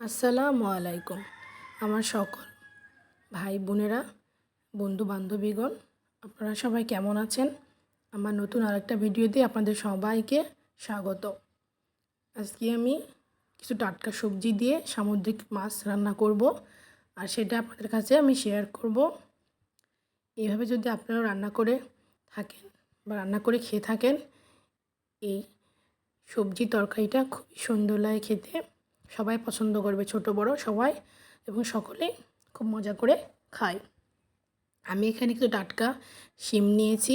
আসসালামু আলাইকুম, আমার সকল ভাই বোনেরা, বন্ধু বান্ধবীগণ, আপনারা সবাই কেমন আছেন? আমার নতুন আরেকটা ভিডিওতে আপনাদের সবাইকে স্বাগত। আজকে আমি কিছু টাটকা সবজি দিয়ে সামুদ্রিক মাছ রান্না করব, আর সেটা আপনাদের কাছে আমি শেয়ার করব। এইভাবে যদি আপনারা রান্না করে থাকেন বা রান্না করে খেয়ে থাকেন, এই সবজি তরকারিটা খুবই সুন্দর লাগে খেতে। সবাই পছন্দ করবে, ছোট, বড়, সবাই এবং সকলে খুব মজা করে খায়। আমি এখানে কিছু টাটকা শিম নিয়েছি।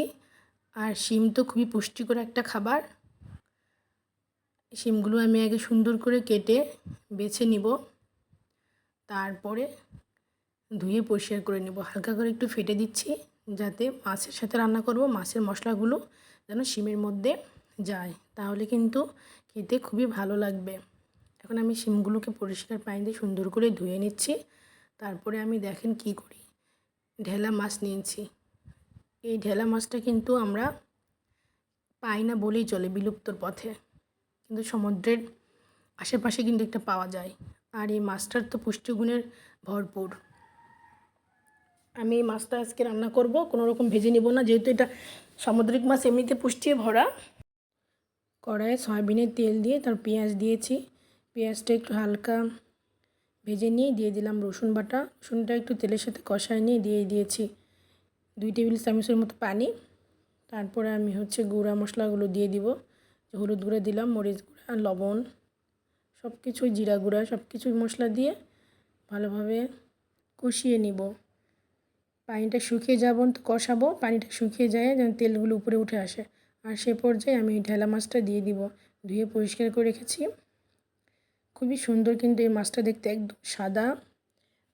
আর শিম তো খুবই পুষ্টিকর একটা খাবার। শিমগুলো আমি আগে সুন্দর করে কেটে বেছে নিব। তারপরে ধুয়ে পরিষ্কার করে নেব। হালকা করে একটু ফেটে দিচ্ছি যাতে মাছের সাথে রান্না করব, মাছের মশলাগুলো যেন শিমের মধ্যে যায়। তাহলে কিন্তু খেতে খুবই ভালো লাগবে। এখন আমি শিমগুলোকে পরিষ্কার পানি দিয়ে সুন্দর করে ধুয়ে নিচ্ছি। তারপরে আমি দেখেন কি করি। ঢেলা মাছ নিয়েছি। এই ঢেলা মাছটা কিন্তু আমরা পাই না বলেই চলে বিলুপ্তর পথে। কিন্তু সমুদ্রের আশেপাশে কিন্তু একটা পাওয়া যায়। আর এই মাছটার তো পুষ্টিগুণের ভরপুর। আমি এই মাছটা আজকে রান্না করব, কোনো রকম ভেজে নিব না, যেহেতু এটা সামুদ্রিক মাছ, এমনিতে পুষ্টিয়ে ভরা। কড়াইয়ে সয়াবিনের তেল দিয়ে তার পেঁয়াজ দিয়েছি। পেঁয়াজটা একটু হালকা ভেজে নিয়ে দিয়ে দিলাম রসুন বাটা। রসুনটা একটু তেলের সাথে কষায় নিয়ে দিয়ে দিয়েছি দুই টেবিল চামচের মতো পানি। তারপরে আমি হচ্ছে গুঁড়া মশলাগুলো দিয়ে দিব হলুদ গুঁড়া দিলাম, মরিচ গুঁড়া, লবণ সব কিছুই জিরা গুঁড়া সব কিছুই মশলা দিয়ে ভালোভাবে কষিয়ে নিব। পানিটা শুকিয়ে যাব তো কষাবো, পানিটা শুকিয়ে যায় যেন তেলগুলো উপরে উঠে আসে। আর সে পর্যায়ে আমি ঢেলা মাছটা দিয়ে দিব, ধুয়ে পরিষ্কার করে রেখেছি। খুবই সুন্দর কিন্তু এই মাছটা দেখতে একদম সাদা।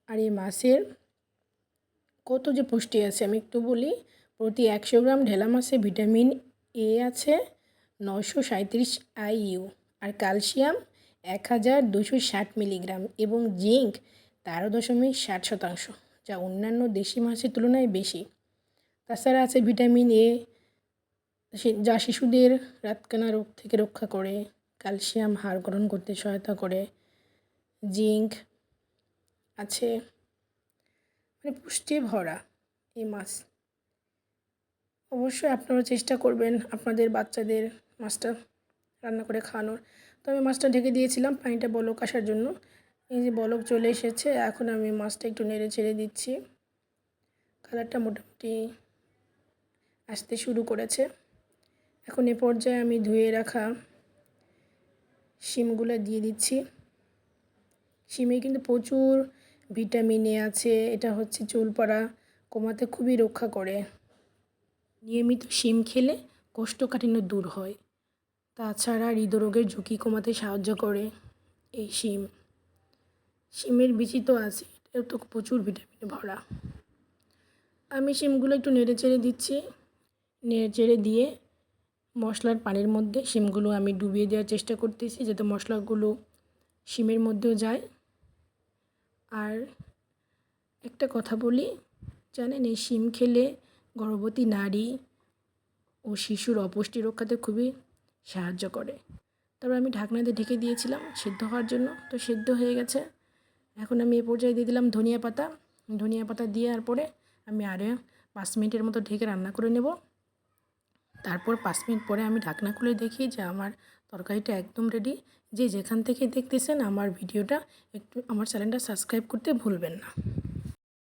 আর এই মাছের কত যে পুষ্টি আছে, আমি একটু বলি, প্রতি একশো গ্রাম ঢেলা মাছে ভিটামিন এ আছে নশো সাঁত্রিশ আইইউ আর ক্যালসিয়াম এক হাজার দুশো ষাট মিলিগ্রাম এবং জিঙ্ক তেরো দশমিক ষাট শতাংশ, যা অন্যান্য দেশি মাছের তুলনায় বেশি। তাছাড়া আছে ভিটামিন এ যা শিশুদের রাতকানা রোগ থেকে রক্ষা করে। ক্যালসিয়াম হাড় গঠন করতে সহায়তা করে। জিঙ্ক আছে। মানে পুষ্টি ভরা এই মাছ। অবশ্যই আপনারা চেষ্টা করবেন আপনাদের বাচ্চাদের মাছটা রান্না করে খাওয়ানোর। তো আমি মাছটা ঢেকে দিয়েছিলাম পানিটা বলক আসার জন্য। এই যে বলক চলে এসেছে, এখন আমি মাছটা একটু নেড়ে ছেড়ে দিচ্ছি। কালারটা মোটামুটি আসতে শুরু করেছে। এখন এ পর্যায়ে আমি ধুয়ে রাখা শিমগুলো দিয়ে দিচ্ছি। শিমে কিন্তু প্রচুর ভিটামিন এ আছে। এটা হচ্ছে চুল পড়া কমাতে খুবই রক্ষা করে। নিয়মিত শিম খেলে কোষ্ঠকাঠিন্য দূর হয়। তাছাড়া হৃদরোগের ঝুঁকি কমাতে সাহায্য করে এই শিম। শিমের বিচি তো আছে, এটাও তো প্রচুর ভিটামিনে ভরা। আমি শিমগুলো একটু নেড়ে চেড়ে দিচ্ছি। নেড়ে চেড়ে দিয়ে মশলার পানির মধ্যে শিমগুলো আমি ডুবিয়ে দেওয়ার চেষ্টা করতেছি যাতে মশলাগুলো শিমের মধ্যেও যায়। আর একটা কথা বলি, জানেন এই শিম খেলে গর্ভবতী নারী ও শিশুর অপুষ্টি রক্ষাতে খুবই সাহায্য করে। তারপর আমি ঢাকনা দিয়ে ঢেকে দিয়েছিলাম সিদ্ধ হওয়ার জন্য, তো সিদ্ধ হয়ে গেছে। এখন আমি এ পর্যায়ে দিয়ে দিলাম ধনিয়া পাতা। ধনিয়া পাতা দেওয়ার পরে আমি আরও পাঁচ মিনিটের মতো ঢেকে রান্না করে নেব। তারপর পাঁচ মিনিট পরে আমি ঢাকনা খুলে দেখি যে আমার তরকারিটা একদম রেডি যে যেখান থেকে দেখতেছেন আমার ভিডিওটা একটু আমার চ্যানেলটা সাবস্ক্রাইব করতে ভুলবেন না।